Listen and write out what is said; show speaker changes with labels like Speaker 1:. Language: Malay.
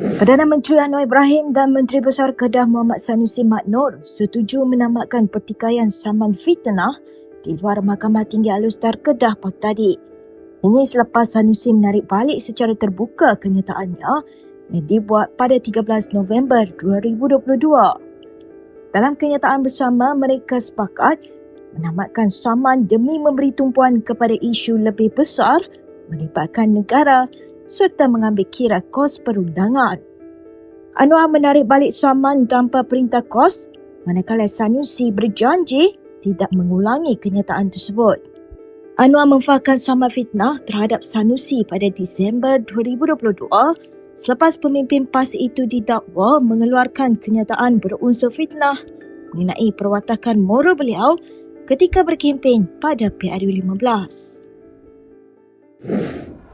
Speaker 1: Perdana Menteri Anwar Ibrahim dan Menteri Besar Kedah Muhammad Sanusi Mat Noor setuju menambahkan pertikaian saman fitnah di luar Mahkamah Tinggi Alustar Kedah pagi tadi. Ini selepas Sanusi menarik balik secara terbuka kenyataannya yang dibuat pada 13 November 2022. Dalam kenyataan bersama, mereka sepakat menamatkan saman demi memberi tumpuan kepada isu lebih besar melibatkan negara serta mengambil kira kos perundangan. Anwar menarik balik saman tanpa perintah kos manakala Sanusi berjanji tidak mengulangi kenyataan tersebut. Anwar memfahamkan sama fitnah terhadap Sanusi pada Disember 2022 selepas pemimpin PAS itu didakwa mengeluarkan kenyataan berunsur fitnah mengenai perwatakan moral beliau ketika berkempen pada PRU 15.